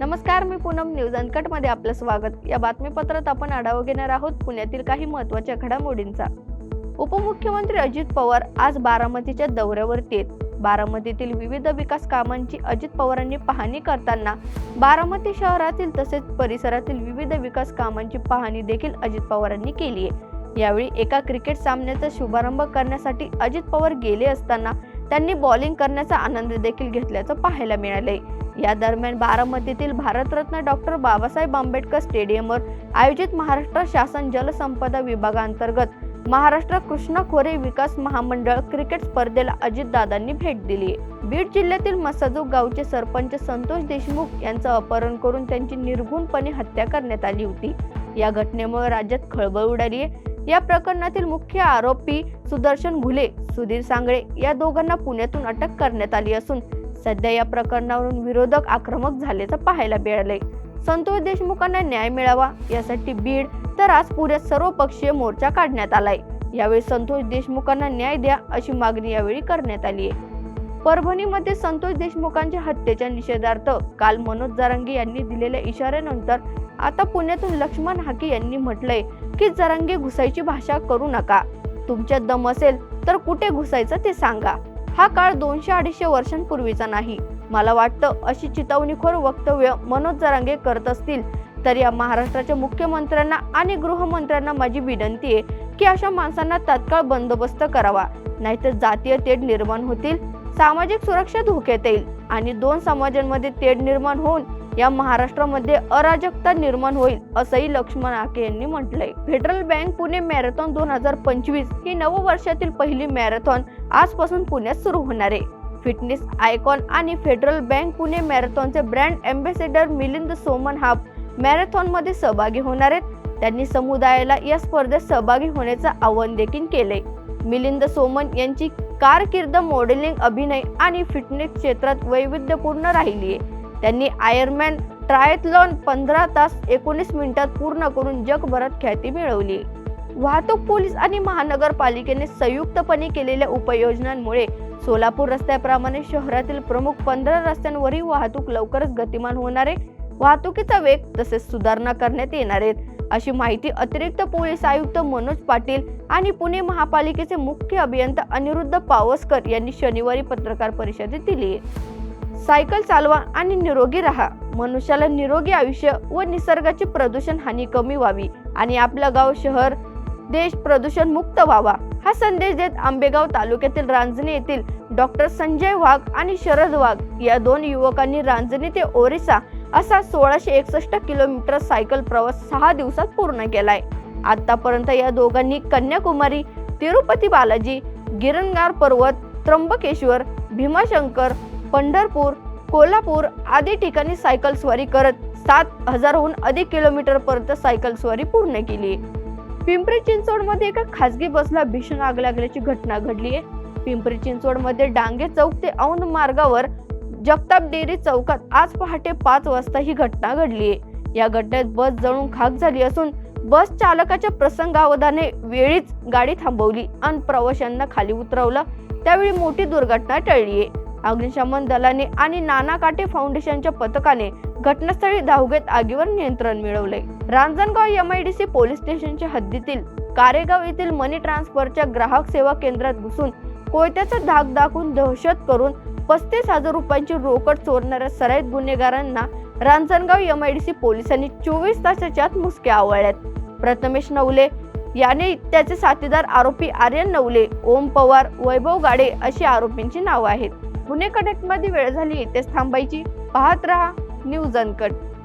नमस्कार मी पूनम न्यूज अनकटमध्ये आपलं स्वागत. या बातमीपत्रात आपण आढावा घेणार आहोत पुण्यातील काही महत्त्वाच्या घडामोडींचा. उपमुख्यमंत्री अजित पवार आज बारामतीच्या दौऱ्यावरती आहेत. बारामतीतील विविध विकास कामांची अजित पवारांनी पाहणी करताना बारामती शहरातील तसेच परिसरातील विविध विकास कामांची पाहणी देखील अजित पवारांनी केली आहे. यावेळी एका क्रिकेट सामन्याचा शुभारंभ करण्यासाठी अजित पवार गेले असताना त्यांनी बॉलिंग करण्याचा आनंद देखील घेतल्याचं पाहायला मिळाले या दरम्यान बारामतीतील भारतरत्न डॉक्टर बाबासाहेब आंबेडकर स्टेडियमवर आयोजित महाराष्ट्र शासन जलसंपदा विभागांतर्गत महाराष्ट्र कृष्णा खोरे विकास महामंडळ क्रिकेट स्पर्धेला अजितदादांनी भेट दिली बीड जिल्ह्यातील मसाजूक गावचे सरपंच संतोष देशमुख यांचं अपहरण करून त्यांची निर्घुणपणे हत्या करण्यात आली होती. या घटनेमुळे राज्यात खळबळ उडाली आहे या प्रकरणातील मुख्य आरोपी सुदर्शन घुले सुधीर सांगळे या दोघांना पुण्यातून अटक करण्यात आली असून सध्या या प्रकरणावरून विरोधक आक्रमक झाल्याचं पाहायला मिळाले संतोष देशमुखांना न्याय मिळावा यासाठी बीड तर आज पुण्यात सर्वपक्षीय मोर्चा काढण्यात आलाय. यावेळी संतोष देशमुखांना न्याय द्या अशी मागणी यावेळी करण्यात आली आहे परभणीमध्ये संतोष देशमुखांच्या हत्येच्या निषेधार्थ काल मनोज जारंगे यांनी दिलेल्या इशाऱ्यानंतर आता पुण्यातून लक्ष्मण हाके यांनी म्हटलंय की जरांगे घुसायची भाषा करू नका. तुमच्यात दम असेल तर कुठे घुसायचं ते सांगा. हा काळ दोनशे अडीचशे वर्षांपूर्वीचा नाही. मला वाटतं अशी चितवणीखोर वक्तव्य मनोज जरांगे करत असतील तर या महाराष्ट्राच्या मुख्यमंत्र्यांना आणि गृहमंत्र्यांना माझी विनंती आहे की अशा माणसांना तात्काळ बंदोबस्त करावा. नाहीतर जातीय तेढ निर्माण होतील सामाजिक सुरक्षा धोक्यात येईल आणि दोन समाजांमध्ये तेढ निर्माण होऊन या महाराष्ट्रामध्ये अराजकता निर्माण होईल असंही लक्ष्मण आके यांनी म्हटलंय. फेडरल बँक पुणे मॅरेथॉन दोन हजार पंचवीस ही नववर्षातील पहिली मॅरेथॉन आजपासून पुण्यात सुरू होणार आहे. फिटनेस आयकॉन आणि फेडरल बँक पुणे मॅरेथॉनचे ब्रँड अँबॅसेडर मिलिंद सोमन हा मॅरेथॉनमध्ये सहभागी होणार आहेत. त्यांनी समुदायाला या स्पर्धेत सहभागी होण्याचं आवाहन देखील केलंय. मिलिंद सोमन यांची कारकीर्द मॉडेलिंग अभिनय आणि फिटनेस क्षेत्रात वैविध्यपूर्ण राहिली आहे त्यांनी आयर्मॅन ट्रायथलॉन पंधरा तास एकोणीस मिनिटात पूर्ण करून जगभरात ख्याती मिळवली. वाहतूक पोलीस आणि महानगरपालिकेने संयुक्तपणे केलेल्या उपाययोजनांमुळे सोलापूर रस्त्याप्रमाणे शहरातील प्रमुख पंधरा रस्त्यांवरही वाहतूक लवकरच गतिमान होणार आहे. वाहतुकीचा वेग तसेच सुधारणा करण्यात येणार आहेत अशी माहिती अतिरिक्त पोलीस आयुक्त मनोज पाटील आणि पुणे महापालिकेचे मुख्य अभियंता अनिरुद्ध पावसकर यांनी शनिवारी पत्रकार परिषदेत दिली. आहे सायकल चालवा आणि निरोगी राहा. मनुष्याला निरोगी आयुष्य व निसर्गाची प्रदूषण हानी कमी व्हावी आणि आपलं गाव शहर देश प्रदूषण मुक्त व्हावा हा संदेश देत आंबेगाव तालुक्यातील रांजणी येथील डॉक्टर संजय वाघ आणि शरद वाघ या दोन युवकांनी रांजणी ते ओरिसा असा सोळाशे एकसष्ट किलोमीटर सायकल प्रवास सहा दिवसात पूर्ण केलाय. आतापर्यंत या दोघांनी कन्याकुमारी तिरुपती बालाजी गिरणगार पर्वत त्र्यंबकेश्वर भीमाशंकर पंढरपूर कोल्हापूर आदी ठिकाणी सायकल स्वारी करत सात हजारहून अधिक किलोमीटर पर्यंत सायकल स्वारी पूर्ण केली. पिंपरी चिंचवडमध्ये एका खासगी बसला भीषण आग लागल्याची घटना घडली आहे पिंपरी चिंचवडमध्ये डांगे चौक ते औंध मार्गावर जगताप डेअरी चौकात आज पहाटे पाच वाजता ही घटना घडली आहे. या घटनेत बस जळून खाक झाली असून बस चालकाच्या प्रसंगावधाने वेळीच गाडी थांबवली आणि प्रवाशांना खाली उतरवलं. त्यावेळी मोठी दुर्घटना टळली आहे. अग्निशमन दलाने आणि नाना काटे फाउंडेशनच्या पथकाने घटनास्थळी धाव घेत आगीवर नियंत्रण मिळवले Ranjangaon M I D C police स्टेशनच्या हद्दीतील कारेगाव येथील मनी ट्रान्सफरच्या ग्राहक सेवा केंद्रात घुसून कोयत्याचा धाक दाखवून दहशत करून पस्तीस हजार रुपयांची रोकड चोरणाऱ्या सराईत गुन्हेगारांना रांजणगाव सी पोलिसांनी चोवीस तासाच्या आत मुसक्या आवळल्यात. प्रथमेश नवले याने त्याचे साथीदार आरोपी आर्यन नवले ओम पवार वैभव गाडे अशी आरोपींची नावं आहेत. गुन्हे कनेक्टमध्ये वेळ झाली तेच थांबायची. पाहत रहा न्यूज अनकट.